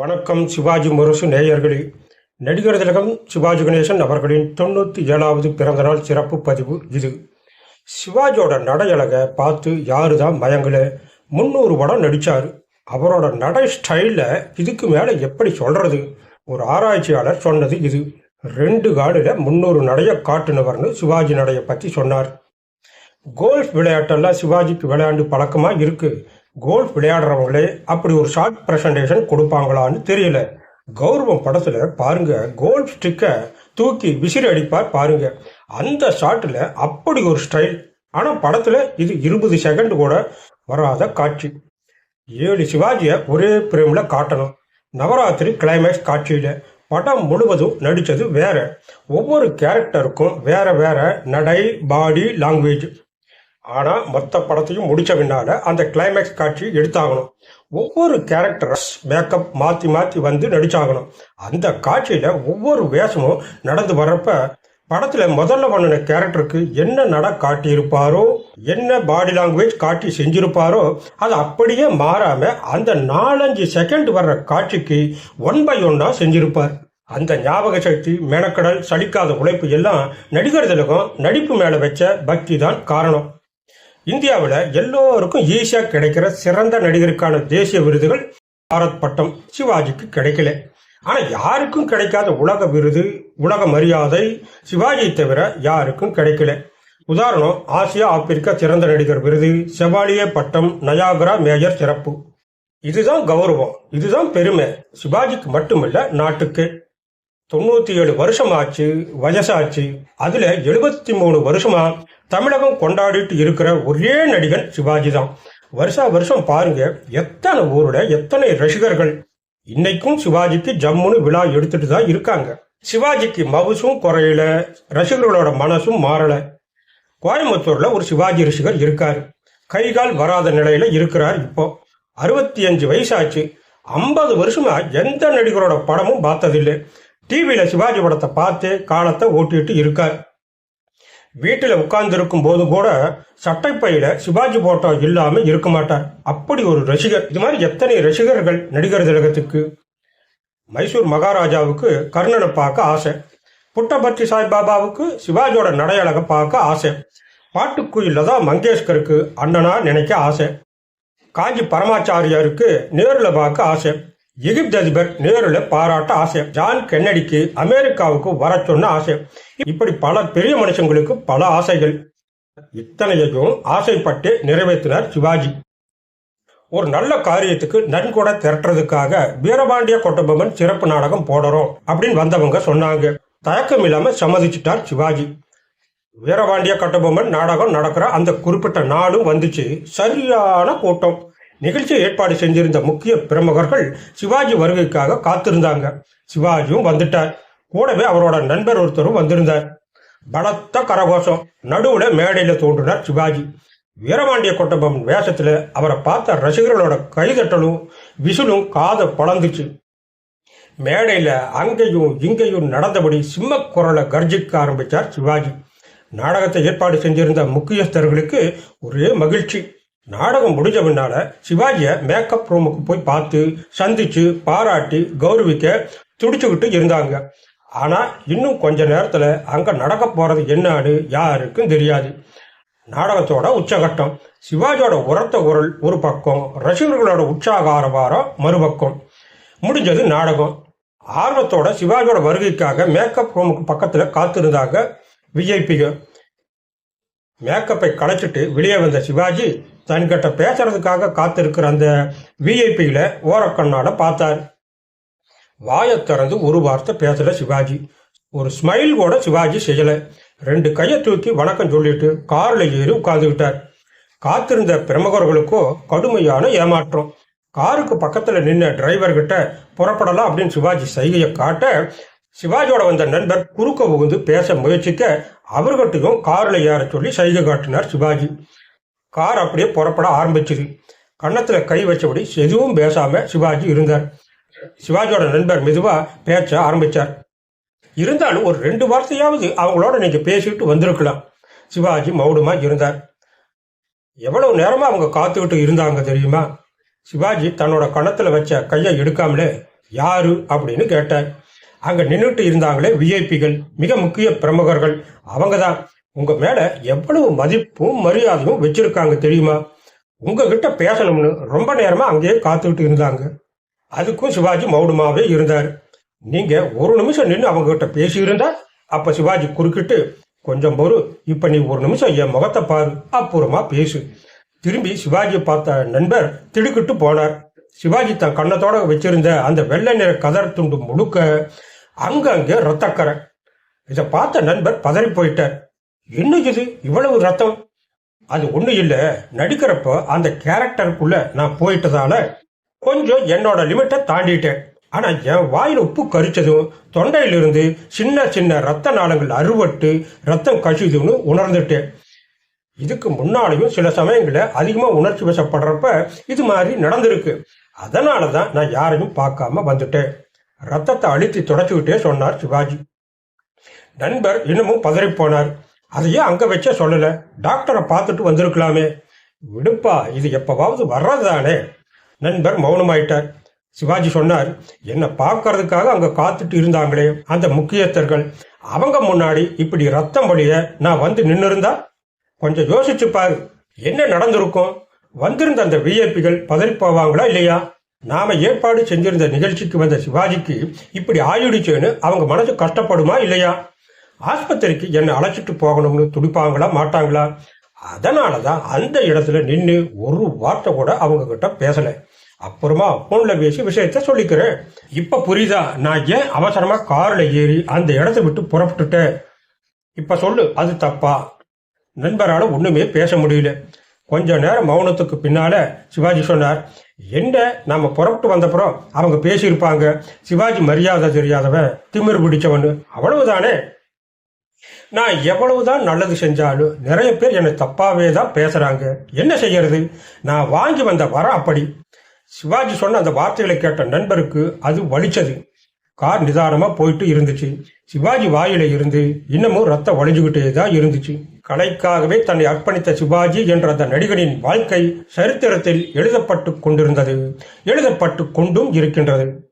வணக்கம் சிவாஜி முரசு நேயர்களே. நடிகர் திலகம் சிவாஜி கணேசன் அவர்களின் தொண்ணூற்றி ஏழாவது பிறந்தநாள் சிறப்பு பதிவு இது. சிவாஜியோட நடையழகை பார்த்து யாரு தான் மயங்கல முந்நூறு படம் நடித்தார் அவரோட நடை ஸ்டைலில் இதுக்கு மேலே எப்படி சொல்கிறது ஒரு ஆராய்ச்சியாளர் சொன்னது இது. ரெண்டு காலில் முந்நூறு நடையை காட்டுனவர்னு சிவாஜி நடையை பற்றி சொன்னார். கோல்ஃப் விளையாட்டெல்லாம் சிவாஜிக்கு விளையாண்டு பழக்கமாக இருக்குது கோல்ஃப் விளையாடுறவங்களே அப்படி ஒரு ஷார்ட் ப்ரெசன்டேஷன் கொடுப்பாங்களான்னு தெரியல. கௌரவம் படத்துல பாருங்க கோல்ஃப் ஸ்டிக்கை தூக்கி விசிறி அடிப்பார் பாருங்க. அந்த ஷாட்டில் அப்படி ஒரு ஸ்டைல் ஆனால் படத்துல இது இருபது செகண்ட் கூட வராத காட்சி. ஏழு சிவாஜியை ஒரே பிரேமில் காட்டணும். நவராத்திரி கிளைமேக்ஸ் காட்சியில். படம் முழுவதும் நடித்தது வேற. ஒவ்வொரு கேரக்டருக்கும் வேற வேற நடை பாடி லாங்குவேஜ் ஆனால் மொத்த படத்தையும் முடிச்ச பின்னால அந்த கிளைமேக்ஸ் காட்சி எடுத்தாகணும். ஒவ்வொரு கேரக்டர்ஸ் மேக்கப் மாத்தி மாத்தி வந்து நடிச்சாகணும். அந்த காட்சியில ஒவ்வொரு வேஷமும் நடந்து வர்றப்ப படத்துல முதல்ல பண்ணின கேரக்டருக்கு என்ன நட காட்டியிருப்பாரோ என்ன பாடி லாங்குவேஜ் காட்டி செஞ்சிருப்பாரோ அது அப்படியே மாறாம அந்த நாலஞ்சு செகண்ட் வர்ற காட்சிக்கு ஒன் பை ஒன்னா செஞ்சிருப்பார். அந்த ஞாபக சக்தி மெனக்கடல் சலிக்காத உழைப்பு எல்லாம் நடிகர் திலகம் நடிப்பு மேல வச்ச பக்தி தான் காரணம். இந்தியாவில் எல்லோருக்கும் ஈஸியாக கிடைக்கிற சிறந்த நடிகருக்கான தேசிய விருதுகள் பாரத் பட்டம் சிவாஜிக்கு கிடைக்கல. ஆனால் யாருக்கும் கிடைக்காத உலக விருது உலக மரியாதை சிவாஜியை தவிர யாருக்கும் கிடைக்கல. உதாரணம் ஆசியா ஆப்பிரிக்கா சிறந்த நடிகர் விருது செவாலியே பட்டம் நயாகரா மேஜர் சிறப்பு. இதுதான் கௌரவம் இதுதான் பெருமை. சிவாஜிக்கு மட்டுமல்ல நாட்டுக்கு. தொண்ணூத்தி ஏழு வருஷம் ஆச்சு வயசாச்சு. அதுல எழுபத்தி மூணு வருஷமா தமிழகம் கொண்டாடிட்டு இருக்கிற ஒரே நடிகன் சிவாஜி தான் வருஷா வருஷம் பாருங்க எத்தனை ஊரோட எத்தனை ரசிகர்கள். இன்னைக்கும் சிவாஜிக்கு ஜம்முன்னு விழா எடுத்துட்டு தான் இருக்காங்க. சிவாஜிக்கு மவுசும் குறையல ரசிகர்களோட மனசும் மாறல. கோயம்புத்தூர்ல ஒரு சிவாஜி ரசிகர் இருக்காரு. கை கால் வராத நிலையில இருக்கிறார் இப்போ. அறுபத்தி அஞ்சு வயசாச்சு. ஐம்பது வருஷமா எந்த நடிகரோட படமும் பார்த்ததில்லை. டிவியில சிவாஜி படத்தை பார்த்து காலத்தை ஓட்டிட்டு இருக்கார். வீட்டில் உட்கார்ந்துருக்கும் போது கூட சட்டைப்பையில சிவாஜி போட்டோ இல்லாம இருக்க மாட்டார். அப்படி ஒரு ரசிகர். இது மாதிரி எத்தனை ரசிகர்கள் நடிகர் திலகத்துக்கு மைசூர் மகாராஜாவுக்கு கர்ணனை பார்க்க ஆசை. புட்டபர்த்தி சாய்பாபாவுக்கு சிவாஜியோட நடையழக பார்க்க ஆசை. பாட்டுக்குயில் லதா மங்கேஷ்கருக்கு அண்ணனா நினைக்க ஆசை. காஞ்சி பரமாச்சாரியாருக்கு நேரில் பார்க்க ஆசை. எகிப்து அதிபர் நேரில் பாராட்ட ஆசை. ஜான் கென்னடிக்கு அமெரிக்காவுக்கு வர சொன்ன ஆசை. இப்படி பல பெரிய மனுஷங்களுக்கு பல ஆசைகள். இத்தனையையும் ஆசைப்பட்டு நிறைவேற்றினார் சிவாஜி. ஒரு நல்ல காரியத்துக்கு நன்கொடை திரட்டுறதுக்காக வீரபாண்டிய கொட்டபொம்மன் சிறப்பு நாடகம் போடுறோம் அப்படின்னு வந்தவங்க சொன்னாங்க. தயக்கம் இல்லாம சம்மதிச்சிட்டார் சிவாஜி. வீரபாண்டிய கட்டபொம்மன் நாடகம் நடக்கிற அந்த குறிப்பிட்ட நாளும் வந்துச்சு. சரியான கூட்டம். நிகழ்ச்சி ஏற்பாடு செஞ்சிருந்த முக்கிய பிரமுகர்கள் சிவாஜி வருகைக்காக காத்திருந்தாங்க. சிவாஜியும் வந்துட்டார். கூடவே அவரோட நண்பர் ஒருத்தரும் வந்திருந்தார். பலத்த கரகோஷம். நடுவுல மேடையில தோன்றினார் சிவாஜி. வீரபாண்டிய கொட்டபம் வேஷத்துல அவரை பார்த்த ரசிகர்களோட கைதட்டலும் விசிலும் காதை பழந்துச்சு. மேடையில அங்கேயும் இங்கேயும் நடந்தபடி சிம்ம குரலை கர்ஜிக்க ஆரம்பிச்சார் சிவாஜி. நாடகத்தை ஏற்பாடு செஞ்சிருந்த முக்கியஸ்தர்களுக்கு ஒரே மகிழ்ச்சி. நாடகம் முடிஞ்ச பின்னால சிவாஜியை மேக்கப் ரூமுக்கு போய் பார்த்து சந்திச்சு பாராட்டி கௌரவிக்க துடிச்சுக்கிட்டு இருந்தாங்க. ஆனா இன்னும் கொஞ்ச நேரத்துல அங்க நடக்க போறது என்னன்னு யாருக்கும் தெரியாது. நாடகத்தோட உச்சகட்டம். சிவாஜியோட உரத்த குரல் ஒரு பக்கம் ரசிகர்களோட உற்சாக ஆரவாரம் மறுபக்கம். முடிஞ்சது நாடகம். ஆர்வத்தோட சிவாஜியோட வருகைக்காக மேக்கப் ரூமுக்கு பக்கத்துல காத்திருந்தாங்க விஐபிகள் மேக்கப்பை களைச்சிட்டு வெளியே வந்த சிவாஜி தன்கிட்ட பேசுறதுக்காக காத்திருக்கிற அந்த விஐபியில ஓரக்கண்ணாட பார்த்தார். வாயை திறந்து ஒரு வார்த்தை பேசல சிவாஜி. ஒரு ஸ்மைல் கூட சிவாஜி செய்யல. ரெண்டு கையை தூக்கி வணக்கம் சொல்லிட்டு கார்ல ஏறி உட்கார்ந்துக்கிட்டார் காத்திருந்த பிரமுகர்களுக்கோ கடுமையான ஏமாற்றம். காருக்கு பக்கத்துல நின்ன டிரைவர் கிட்ட புறப்படலாம் அப்படின்னு சிவாஜி சைகையை காட்ட சிவாஜியோட வந்த நண்பர் குறுக்க புகுந்து பேச முயற்சிக்க அவர்கிட்டையும் கார்ல ஏற சொல்லி சைகை காட்டினார் சிவாஜி. கார் அப்படியே புறப்பட ஆரம்பிச்சது. கன்னத்தில் கை வச்சபடி எதுவும் பேசாம சிவாஜி இருந்தார். சிவாஜியோட நண்பர் மெதுவா பேச்ச ஆரம்பிச்சார். இருந்தாலும் ஒரு ரெண்டு வார்த்தையாவது அவங்களோட நீங்க பேசிட்டு வந்திருக்கலாம். சிவாஜி மௌனமா இருந்தார். எவ்வளவு நேரமா அவங்க காத்துக்கிட்டு இருந்தாங்க தெரியுமா? சிவாஜி தன்னோட கணத்துல வச்ச கையை எடுக்காமலே யாரு? அப்படின்னு கேட்டார். அங்க நின்றுட்டு இருந்தாங்களே விஐபிகள் மிக முக்கிய பிரமுகர்கள் அவங்க தான் உங்க மேல எவ்வளவு மதிப்பும் மரியாதையும் வச்சிருக்காங்க தெரியுமா? உங்ககிட்ட பேசணும்னு ரொம்ப நேரமா அங்கேயே காத்துக்கிட்டு இருந்தாங்க. அதுக்கும் சிவாஜி மௌனமாவே இருந்தார். நீங்க ஒரு நிமிஷம் நின்று அவங்க கிட்ட பேசியிருந்தா அப்ப சிவாஜி குறுக்கிட்டு கொஞ்சம் பொறு இப்ப நீ ஒரு நிமிஷம் என் முகத்தை பாரு அப்புறமா பேசு. திரும்பி சிவாஜியை பார்த்த நண்பர் திடுக்கிட்டு போனார். சிவாஜி தன் கண்ணத்தோட வச்சிருந்த அந்த வெள்ளை நிற கதர் துண்டு முழுக்க அங்கங்கே ரத்தக்கரை இதை பார்த்த நண்பர் பதறி போயிட்டார். என்ன இது? இவ்வளவு ரத்தம்? அது ஒன்றும் இல்லை. நடிக்கிறப்போ அந்த கேரக்டருக்குள்ள நான் போயிட்டதால கொஞ்சம் என்னோட லிமிட்டை தாண்டிட்டேன். ஆனா என் வாயில் உப்பு கரிச்சதும் தொண்டையிலிருந்து சின்ன சின்ன ரத்த நாளங்கள் அறுவட்டு ரத்தம் கசிதுன்னு உணர்ந்துட்டேன். இதுக்கு முன்னாலையும் சில சமயங்களில் அதிகமாக உணர்ச்சி வசப்படுறப்ப இது மாதிரி நடந்திருக்கு. அதனால தான் நான் யாரையும் பார்க்காம வந்துட்டேன். ரத்தத்தை அழுத்தி தொடச்சிக்கிட்டே சொன்னார் சிவாஜி. நண்பர் இன்னமும் பதறிப்போனார் அதையே அங்கே வச்சே சொல்லலை. டாக்டரை பார்த்துட்டு வந்திருக்கலாமே. விடுப்பா இது எப்பவாவது வர்றதுதானே. நண்பர் மௌனமாயிட்டார். சிவாஜி சொன்னார் என்னை பார்க்கறதுக்காக அங்கே காத்துட்டு இருந்தாங்களே அந்த முக்கியஸ்தர்கள். அவங்க முன்னாடி இப்படி ரத்தம் வழிய நான் வந்து நின்று இருந்தா கொஞ்சம் யோசிச்சு பாரு என்ன நடந்திருக்கும்? வந்திருந்த அந்த விஐபிகள் பதறி போவாங்களா இல்லையா? நாம ஏற்பாடு செஞ்சிருந்த நிகழ்ச்சிக்கு வந்த சிவாஜிக்கு இப்படி ஆயிடுச்சுன்னு அவங்க மனசு கஷ்டப்படுமா இல்லையா? ஆஸ்பத்திரிக்கு என்னை அழைச்சிட்டு போகணும்னு துடிப்பாங்களா மாட்டாங்களா? அதனால தான் அந்த இடத்துல நின்று ஒரு வார்த்தை கூட அவங்க கிட்ட பேசலை. அப்புறமா ஃபோனில் பேசி விஷயத்த சொல்லிக்கிறேன். இப்போ புரியுதா? நான் ஏன் அவசரமாக காரில் ஏறி அந்த இடத்த விட்டு புறப்பட்டுட்டேன்? இப்போ சொல்லு அது தப்பா? நண்பரால் ஒன்றுமே பேச முடியல. கொஞ்ச நேரம் மௌனத்துக்கு பின்னால சிவாஜி சொன்னார் என்ன நம்ம புறப்பட்டு வந்தப்புறம் அவங்க பேசியிருப்பாங்க. சிவாஜி மரியாதை தெரியாதவன் திமிரு பிடிச்சவன். அவ்வளவுதானே? நான் எவ்வளவுதான் நல்லது செஞ்சாலும் நிறைய பேர் என்னை தப்பாவே தான் பேசுறாங்க. என்ன செய்யறது? நான் வாங்கி வந்த வரம் அப்படி. சிவாஜி சொன்ன அந்த வார்த்தைகளை கேட்ட நண்பருக்கு அது வலிச்சது. கார் நிதானமா போயிட்டு இருந்துச்சு. சிவாஜி வாயில இருந்து இன்னமும் ரத்தம் வழிஞ்சுகிட்டே தான் இருந்துச்சு. கலைக்காகவே தன்னை அர்ப்பணித்த சிவாஜி என்ற அந்த நடிகனின் வாழ்க்கை சரித்திரத்தில் எழுதப்பட்டு கொண்டிருந்தது. எழுதப்பட்டு கொண்டும் இருக்கின்றது.